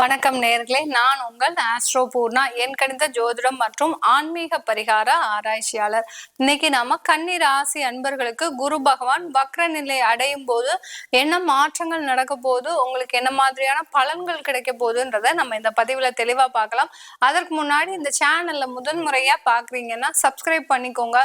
வணக்கம் நேர்களே. நான் உங்கள் ஆஸ்ட்ரோ பூர்ணா என் கணித ஜோதிடம் மற்றும் ஆன்மீக பரிகார ஆராய்ச்சியாளர். இன்னைக்கு நாம கன்னி ராசி அன்பர்களுக்கு குரு பகவான் வக்ர நிலை அடையும் போது என்ன மாற்றங்கள் நடக்க போகுது உங்களுக்கு என்ன மாதிரியான பலன்கள் கிடைக்க போகுதுன்றத நம்ம இந்த பதிவுல தெளிவா பார்க்கலாம். அதற்கு முன்னாடி இந்த சேனல்ல முதன் முறையா பாக்குறீங்கன்னா சப்ஸ்கிரைப் பண்ணிக்கோங்க.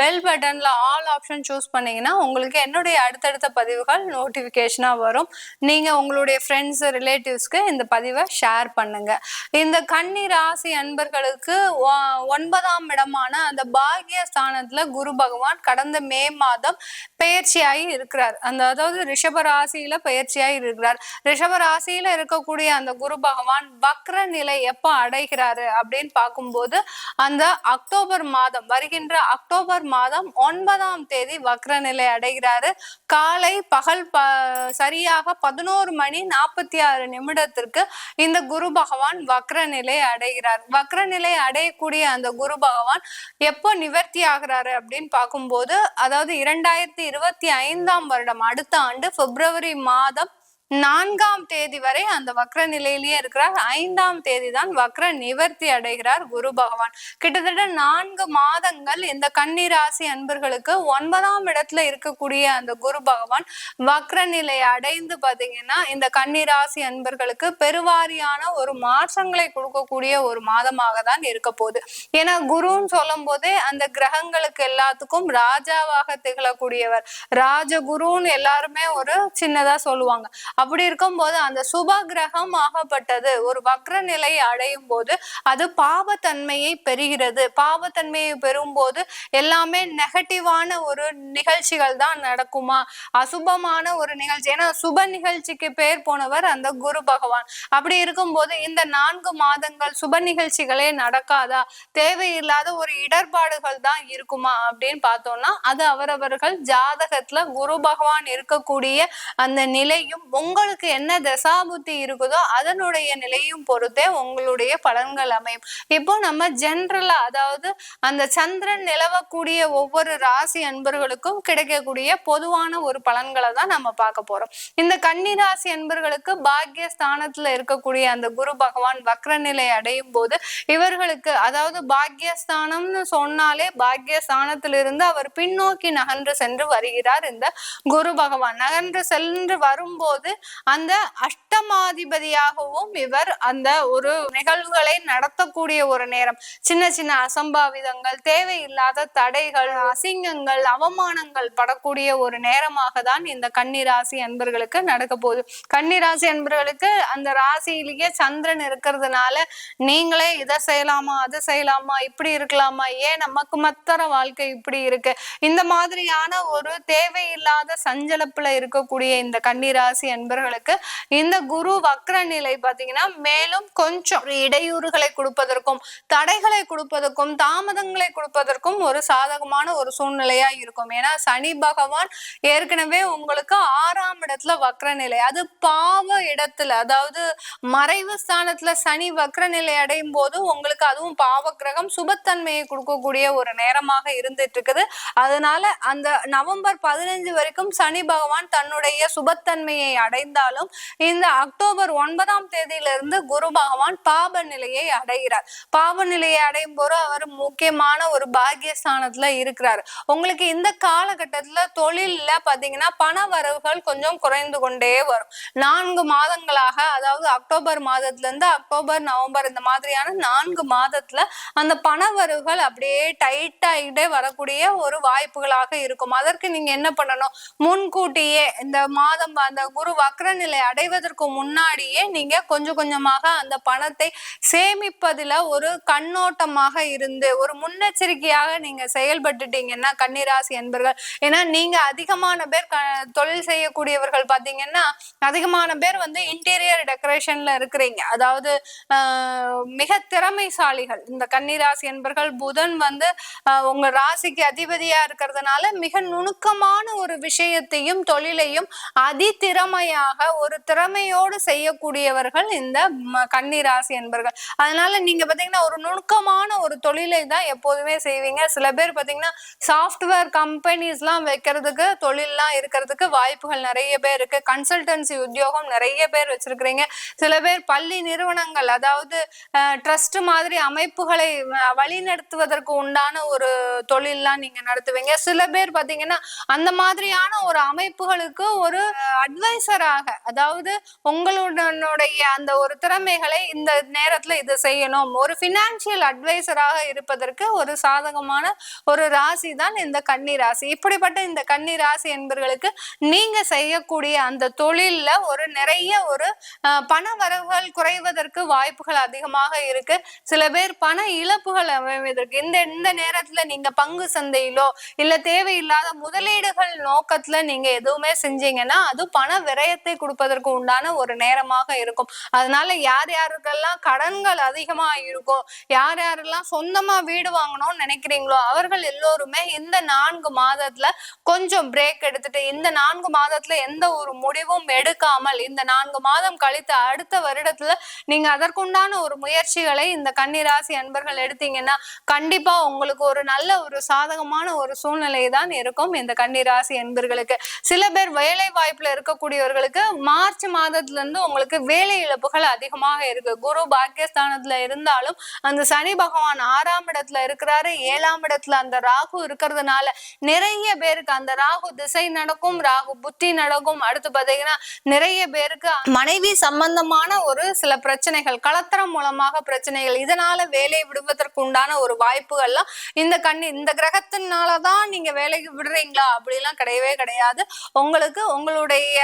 பெல் பட்டன்ல ஆல் ஆப்ஷன் சூஸ் பண்ணீங்கன்னா உங்களுக்கு என்னுடைய அடுத்தடுத்த பதிவுகள் நோட்டிபிகேஷனா வரும். நீங்க உங்களுடைய ஃப்ரெண்ட்ஸ் ரிலேட்டிவ்ஸ்க்கு இந்த பதிவு பதிவை ஷேர் பண்ணுங்க. இந்த கன்னி ராசி அன்பர்களுக்கு ஒன்பதாம் இடமான அந்த பாகிய ஸ்தானத்துல குரு பகவான் கடந்த மே மாதம் பயிற்சியாகி இருக்கிறார். அந்த அதாவது ரிஷப ராசியில பயிற்சியாகி இருக்கிறார். ரிஷப ராசியில இருக்கக்கூடிய அந்த குரு பகவான் வக்ர நிலை எப்ப அடைகிறாரு அப்படின்னு பார்க்கும்போது அந்த அக்டோபர் மாதம் வருகின்ற அக்டோபர் மாதம் ஒன்பதாம் தேதி வக்ர நிலை அடைகிறாரு. காலை பகல் ப சரியாக பதினோரு மணி நாற்பத்தி ஆறு நிமிடத்திற்கு இந்த குரு பகவான் வக்ர நிலை அடைகிறார். வக்ர நிலை அடையக்கூடிய அந்த குரு பகவான் எப்போ நிவர்த்தி ஆகிறாரு அப்படின்னு பார்க்கும்போது அதாவது இரண்டாயிரத்தி இருபத்தி ஐந்தாம் வருடம் அடுத்த ஆண்டு பிப்ரவரி மாதம் நான்காம் தேதி வரை அந்த வக்ர நிலையிலேயே இருக்கிறார். ஐந்தாம் தேதி தான் வக்ர நிவர்த்தி அடைகிறார் குரு பகவான். கிட்டத்தட்ட நான்கு மாதங்கள் இந்த கன்னிராசி அன்பர்களுக்கு ஒன்பதாம் இடத்துல இருக்கக்கூடிய அந்த குரு பகவான் வக்ர நிலை அடைந்து பாத்தீங்கன்னா இந்த கன்னிராசி அன்பர்களுக்கு பெருவாரியான ஒரு மாற்றங்களை கொடுக்கக்கூடிய ஒரு மாதமாக தான் இருக்க போகுது. ஏன்னா குருன்னு சொல்லும் போதே அந்த கிரகங்களுக்கு எல்லாத்துக்கும் ராஜாவாக திகழக்கூடியவர். ராஜகுருன்னு எல்லாருமே ஒரு சின்னதா சொல்லுவாங்க. அப்படி இருக்கும்போது அந்த சுப கிரகம் ஆகப்பட்டது. ஒரு வக்ர நிலை அடையும் போது அது பாவத்தன்மையை பெறுகிறது. பாவத்தன்மையை பெறும் போது எல்லாமே நெகட்டிவான ஒரு நிகழ்ச்சிகள் தான் நடக்குமா? அசுபமான ஒரு நிகழ்ச்சி. ஏன்னா சுப நிகழ்ச்சிக்கு பேர் போனவர் அந்த குரு பகவான். அப்படி இருக்கும்போது இந்த நான்கு மாதங்கள் சுப நிகழ்ச்சிகளே நடக்காதா? தேவையில்லாத ஒரு இடர்பாடுகள் தான் இருக்குமா? அப்படின்னு பார்த்தோம்னா அது அவரவர்கள் ஜாதகத்துல குரு பகவான் இருக்கக்கூடிய அந்த நிலையும் உங்களுக்கு என்ன தசாபுத்தி இருக்குதோ அதனுடைய நிலையும் பொறுத்தே உங்களுடைய பலன்கள் அமையும். இப்போ நம்ம ஜென்ரலா அதாவது அந்த சந்திரன் நிலவக்கூடிய ஒவ்வொரு ராசி அன்பர்களுக்கும் கிடைக்கக்கூடிய பொதுவான ஒரு பலன்களை தான் நம்ம பார்க்க போறோம். இந்த கன்னி ராசி அன்பர்களுக்கு பாக்கிய ஸ்தானத்துல இருக்கக்கூடிய அந்த குரு பகவான் வக்ர நிலை அடையும் போது இவர்களுக்கு அதாவது பாக்கியஸ்தானம்னு சொன்னாலே பாக்கியஸ்தானத்திலிருந்து அவர் பின்னோக்கி நகன்று சென்று வருகிறார் இந்த குரு பகவான். நகன்று சென்று வரும்போது அந்த அஷ்டமாதிபதியாகவும் இவர் அந்த ஒரு நிகழ்வுகளை நடத்தக்கூடிய ஒரு நேரம். சின்ன சின்ன அசம்பாவிதங்கள் தேவையில்லாத தடைகள் அசிங்கங்கள் அவமானங்கள் படக்கூடிய ஒரு நேரமாக தான் இந்த கன்னிராசி அன்பர்களுக்கு நடக்க போகுது. கன்னிராசி அன்பர்களுக்கு அந்த ராசியிலேயே சந்திரன் இருக்கிறதுனால நீங்களே இதை செய்யலாமா அதை செய்யலாமா இப்படி இருக்கலாமா ஏன் நமக்கு மத்தர வாழ்க்கை இப்படி இருக்கு? இந்த மாதிரியான ஒரு தேவையில்லாத சஞ்சலப்புல இருக்கக்கூடிய இந்த கன்னிராசி நண்பர்களுக்கு இந்த குரு வக்ர நிலை பார்த்தீங்கன்னா மேலும் கொஞ்சம் இடையூறுகளை கொடுப்பதற்கும் தடைகளை கொடுப்பதற்கும் தாமதங்களை கொடுப்பதற்கும் ஒரு சாதகமான ஒரு சூழ்நிலையா இருக்கும். ஏன்னா சனி பகவான் ஏற்கனவே உங்களுக்கு ஆறாம் இடத்துல வக்ர நிலை. அது பாவ இடத்துல அதாவது மறைவு ஸ்தானத்துல சனி வக்ர நிலை அடையும் போது உங்களுக்கு அதுவும் பாவ கிரகம் சுபத்தன்மையை கொடுக்கக்கூடிய ஒரு நேரமாக இருந்துட்டு இருக்குது அதனால அந்த நவம்பர் பதினஞ்சு வரைக்கும் சனி பகவான் தன்னுடைய சுபத்தன்மையை அடைந்தாலும் இந்த அக்டோபர் ஒன்பதாம் தேதியிலிருந்து குரு பகவான் பாப நிலையை அடைகிறார். பாப நிலையை அடையும் போது அவர் முக்கியமான ஒரு பாக்கியஸ்தானத்துல இருக்கிறார். உங்களுக்கு இந்த காலகட்டத்துல தொழில்ல பாத்தீங்கன்னா பண வரவுகள் கொஞ்சம் குறைந்து கொண்டே வரும். நான்கு மாதங்களாக அதாவது அக்டோபர் மாதத்துல இருந்து அக்டோபர் நவம்பர் இந்த மாதிரியான நான்கு மாதத்துல அந்த பண வரவுகள் அப்படியே டைட் ஆகிட்டே வரக்கூடிய ஒரு வாய்ப்புகளாக இருக்கும். அதற்கு நீங்க என்ன பண்ணணும்? முன்கூட்டியே இந்த மாதம் அந்த குரு வக்ர நிலை அடைவதற்கு முன்னாடியே நீங்க கொஞ்சம் கொஞ்சமாக அந்த பணத்தை சேமிப்பதுல ஒரு கண்ணோட்டமாக இருந்து ஒரு முன்னெச்சரிக்கையாக நீங்க செயல்பட்டுட்டீங்கன்னா கன்னிராசி என்பர்கள். ஏன்னா நீங்க அதிகமான பேர் தொழில் செய்யக்கூடியவர்கள் பாத்தீங்கன்னா அதிகமான பேர் வந்து இன்டீரியர் டெக்கரேஷன்ல இருக்கிறீங்க. அதாவது மிக திறமைசாலிகள். இந்த கன்னிராசி என்பர்கள் புதன் வந்து உங்க ராசிக்கு அதிபதியா இருக்கிறதுனால மிக நுணுக்கமான ஒரு விஷயத்தையும் தொழிலையும் அதிதிறமையாக நேர்மையாக ஒரு திறமையோடு செய்யக்கூடியவர்கள் இந்த கன்னிராசி என்பர்கள். அதனால நீங்க பாத்தீங்கன்னா ஒரு நுணுக்கமான ஒரு தொழிலை தான் எப்போதுமே செய்வீங்க. சில பேர் பாத்தீங்கன்னா சாஃப்ட்வேர் கம்பெனிஸ்லாம் வைக்கிறதுக்கு தொழில்லாம் இருக்கிறதுக்கு வாய்ப்புகள் நிறைய பேர் இருக்கு. கன்சல்டன்சி உத்தியோகம் நிறைய பேர் வச்சிருக்கிறீங்க. சில பேர் பள்ளி நிறுவனங்கள் அதாவது ட்ரஸ்ட் மாதிரி அமைப்புகளை வழிநடத்துவதற்கு உண்டான ஒரு தொழில்லாம் நீங்க நடத்துவீங்க. சில பேர் பாத்தீங்கன்னா அந்த மாதிரியான ஒரு அமைப்புகளுக்கு ஒரு அட்வைசராக அதாவது உங்களுடைய அந்த ஒரு திறமைகளை இந்த நேரத்துல இதை செய்யணும். ஒரு பினான்சியல் அட்வைசராக இருப்பதற்கு ஒரு சாதகமான ஒரு ராசி தான் இந்த கன்னி ராசி. இப்படிப்பட்ட இந்த கன்னி ராசி என்பவர்களுக்கு நீங்க செய்யக்கூடிய அந்த தொழில்ல ஒரு நிறைய ஒரு பண வரவுகள் குறைவதற்கு வாய்ப்புகள் அதிகமாக இருக்கு. சில பேர் பண இழப்புகள் அமைவதற்கு இந்த இந்த நேரத்துல நீங்க பங்கு சந்தையிலோ இல்ல தேவையில்லாத முதலீடுகள் நோக்கத்துல நீங்க எதுவுமே செஞ்சீங்கன்னா அது பண விரயத்தை கொடுப்பதற்கு உண்டான ஒரு நேரமாக இருக்கும். அதனால யார் யாருக்கெல்லாம் கடன்கள் அதிகமா இருக்கும் யார் யாரெல்லாம் சொந்தமா வீடு வாங்கணும்னு நினைக்கிறீங்களோ அவர்கள் எல்லோருமே இந்த நான்கு மாதத்துல கொஞ்சம் பிரேக் எடுத்துட்டு இந்த நான்கு மாதத்துல எந்த ஒரு முடிவும் எடுக்காமல் இந்த நான்கு மாதம் கழித்து அடுத்த வருடத்துல நீங்க அதற்குண்டான ஒரு முயற்சிகளை இந்த கன்னிராசி அன்பர்கள் எடுத்தீங்கன்னா கண்டிப்பா உங்களுக்கு ஒரு நல்ல ஒரு சாதகமான ஒரு சூழ்நிலை தான் இருக்கும் இந்த கன்னிராசி அன்பர்களுக்கு. சில பேர் வேலை வாய்ப்புல இருக்கக்கூடியவர்கள் இருக்கக்கூடியவர்களுக்கு மார்ச் மாதத்துல இருந்து உங்களுக்கு வேலை இழப்புகள் அதிகமாக இருக்கு. குரு பாக்கியஸ்தானத்துல இருந்தாலும் அந்த சனி பகவான் ஆறாம் இடத்துல இருக்கிறாரு ஏழாம் இடத்துல அந்த ராகு இருக்கிறதுனால நிறைய பேருக்கு அந்த ராகு திசை நடக்கும் ராகு புத்தி நடக்கும். அடுத்து பாத்தீங்கன்னா நிறைய பேருக்கு மனைவி சம்பந்தமான ஒரு சில பிரச்சனைகள் கலத்திரம் மூலமாக பிரச்சனைகள் இதனால வேலை விடுவதற்கு உண்டான ஒரு வாய்ப்புகள்லாம் இந்த கண்ணி இந்த கிரகத்தினாலதான் நீங்க வேலைக்கு விடுறீங்களா? அப்படிலாம் கிடையவே கிடையாது. உங்களுக்கு உங்களுடைய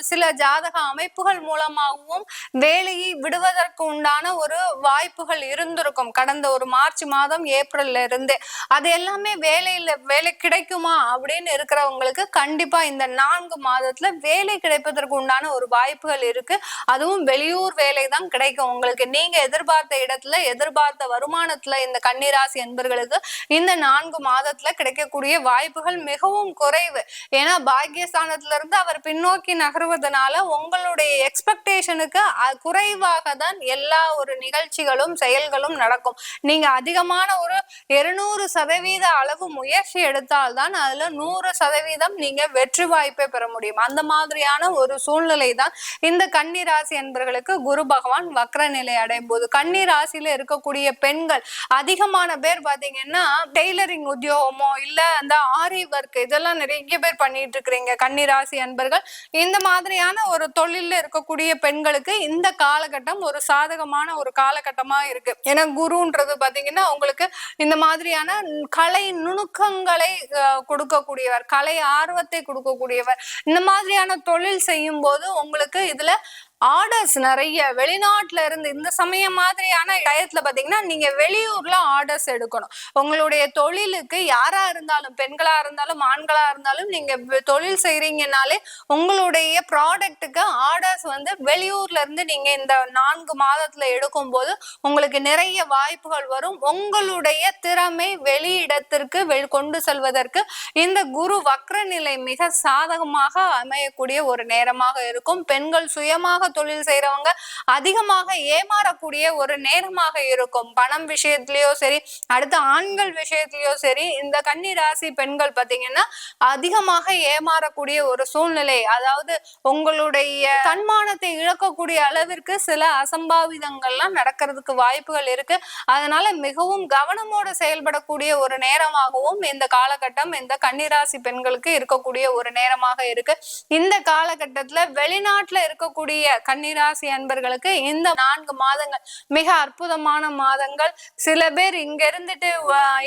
சில ஜாதக அமைப்புகள் மூலமாகவும் வேலையை விடுவதற்கு உண்டான ஒரு வாய்ப்புகள் இருந்திருக்கும். கடந்த ஒரு மார்ச் மாதம் ஏப்ரல்ல இருந்து. அது எல்லாமே வேலையில வேலை கிடைக்குமா அப்படின்னு இருக்கிறவங்களுக்கு கண்டிப்பா இந்த நான்கு மாதத்துல வேலை கிடைப்பதற்கு உண்டான ஒரு வாய்ப்புகள் இருக்கு. அதுவும் வெளியூர் வேலை தான் கிடைக்கும். உங்களுக்கு நீங்க எதிர்பார்த்த இடத்துல எதிர்பார்த்த வருமானத்துல இந்த கன்னிராசி என்பர்களுக்கு இந்த நான்கு மாதத்துல கிடைக்கக்கூடிய வாய்ப்புகள் மிகவும் குறைவு. ஏன்னா பாக்கியஸ்தானத்துல இருந்து அவர் பின்னோக்கி வருவதனால உங்களுடைய எக்ஸ்பெக்டேஷனுக்கு குறைவாக தான் எல்லா ஒரு நிகழ்ச்சிகளும் செயல்களும் நடக்கும். நீங்க அதிகமான ஒரு இருநூறு சதவீத அளவு முயற்சி எடுத்தால்தான் அதுல நூறு சதவீதம் நீங்க வெற்றி வாய்ப்பை பெற முடியும். அந்த மாதிரியான ஒரு சூழ்நிலை தான் இந்த கன்னி ராசி என்பவர்களுக்கு குரு பகவான் வக்ர நிலை அடையும் போது. கன்னி ராசியில இருக்கக்கூடிய பெண்கள் அதிகமான பேர் பாத்தீங்கன்னா டெய்லரிங் உத்தியோகமோ இல்ல அந்த ஆரி ஒர்க் இதெல்லாம் நிறைய பேர் பண்ணிட்டு இருக்கிறீங்க. கன்னி ராசி அன்பர்கள் இந்த மாதிரியான ஒரு தொழில்ல இருக்கக்கூடிய பெண்களுக்கு இந்த காலகட்டம் ஒரு சாதகமான ஒரு காலகட்டமா இருக்கு. ஏன்னா குருன்றது பாத்தீங்கன்னா உங்களுக்கு இந்த மாதிரியான கலை நுணுக்கங்களை கொடுக்கக்கூடியவர் கலை ஆர்வத்தை கொடுக்கக்கூடியவர் இந்த மாதிரியான தொழில் செய்யும் போது உங்களுக்கு இதுல ஆர்டர்ஸ் நிறைய வெளிநாட்டுல இருந்து இந்த சமயம் மாதிரியான டயத்துல பாத்தீங்கன்னா நீங்க வெளியூர்ல ஆர்டர்ஸ் எடுக்கணும். உங்களுடைய தொழிலுக்கு யாரா இருந்தாலும் பெண்களா இருந்தாலும் ஆண்களா இருந்தாலும் நீங்க தொழில் செய்றீங்கனாலே உங்களுடைய ப்ராடக்ட்டுக்கு ஆர்டர்ஸ் வந்து வெளியூர்ல இருந்து நீங்க இந்த நான்கு மாதத்துல எடுக்கும் போது உங்களுக்கு நிறைய வாய்ப்புகள் வரும். உங்களுடைய திறமை வெளியிடத்திற்கு கொண்டு செல்வதற்கு இந்த குரு வக்ர நிலை மிக சாதகமாக அமையக்கூடிய ஒரு நேரமாக இருக்கும். பெண்கள் சுயமாக தொழில் செய்யறவங்க அதிகமாக ஏமாறக்கூடிய ஒரு நேரமாக இருக்கும். பணம் விஷயத்திலயோ சரி அடுத்து ஆண்கள் விஷயத்திலயோ சரி இந்த கன்னி ராசி பெண்கள் பாத்தீங்கன்னா அதிகமாக ஏமாறக்கூடிய ஒரு சூழ்நிலை. அதாவது உங்களுடைய தன்மானத்தை இழக்கக்கூடிய அளவிற்கு சில அசம்பாவிதங்கள்லாம் நடக்கிறதுக்கு வாய்ப்புகள் இருக்கு. அதனால மிகவும் கவனமோடு செயல்படக்கூடிய ஒரு நேரமாகவும் இந்த காலகட்டம் இந்த கன்னிராசி பெண்களுக்கு இருக்கக்கூடிய ஒரு நேரமாக இருக்கு. இந்த காலகட்டத்துல வெளிநாட்டுல இருக்கக்கூடிய கன்னிராசி அன்பர்களுக்கு இந்த நான்கு மாதங்கள் மிக அற்புதமான மாதங்கள். சில பேர் இங்க இருந்துட்டு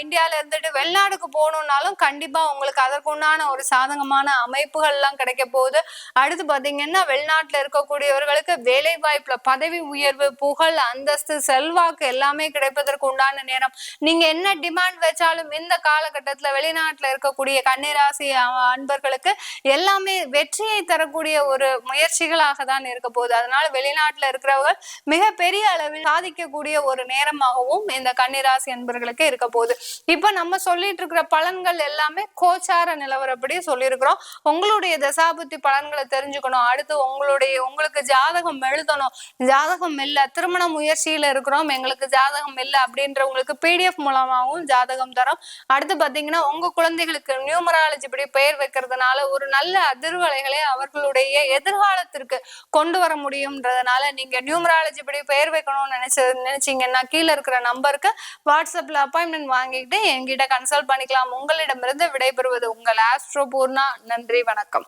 இந்தியால இருந்துட்டு வெளிநாடுக்கு போகணும்னாலும் கண்டிப்பா உங்களுக்கு அதற்குண்டான ஒரு சாதகமான அமைப்புகள் எல்லாம் கிடைக்க போகுது. அடுத்து பாத்தீங்கன்னா வெளிநாட்டுல இருக்கக்கூடியவர்களுக்கு வேலை வாய்ப்புல பதவி உயர்வு புகழ் அந்தஸ்து செல்வாக்கு எல்லாமே கிடைப்பதற்கு உண்டான நேரம். நீங்க என்ன டிமாண்ட் வச்சாலும் இந்த காலகட்டத்துல வெளிநாட்டுல இருக்கக்கூடிய கன்னிராசி அன்பர்களுக்கு எல்லாமே வெற்றியை தரக்கூடிய ஒரு முயற்சிகளாக தான் இருக்க போகுது. அதனால வெளிநாட்டுல இருக்கிறவங்க மிகப்பெரிய அளவில் சாதிக்கக்கூடிய ஒரு நேரமாகவும் இந்த கன்னிராசி அன்பர்களுக்கு இருக்க போகுது. இப்ப நம்ம சொல்லிட்டு இருக்கிற பலன்கள் எல்லாமே கோச்சார நிலவரப்படி சொல்லியிருக்கிறோம். உங்களுடைய தசாபுத்தி பலன்களை தெரிஞ்சுக்கணும். அடுத்து உங்களுடைய உங்களுக்கு ஜாதகம் எழுதணும். ஜாதகம் இல்ல திருமண முயற்சியில இருக்கிறோம். எங்களுக்கு ஜாதகம் இல்ல அப்படின்றவங்களுக்கு பிடிஎஃப் மூலமாகவும் ஜாதகம் தரோம். அடுத்து பாத்தீங்கன்னா உங்க குழந்தைகளுக்கு நியூமராலஜி படி பெயர் வைக்கிறதுனால ஒரு நல்ல அதிர்வலைகளை அவர்களுடைய எதிர்காலத்திற்கு கொண்டு வர வர முடியும்ன்றதுனால நீங்க நியூமராலஜி படி பெயர் வைக்கணும்னு நினைச்சு நினைச்சீங்கன்னா கீழே இருக்கிற நம்பருக்கு வாட்ஸ்அப்ல அப்பாயின்மெண்ட் வாங்கிட்டு என்கிட்ட கன்சல்ட் பண்ணிக்கலாம். உங்களிடமிருந்து விடைபெறுவது உங்கள் ஆஸ்ட்ரோ பூர்ணா நன்றி வணக்கம்.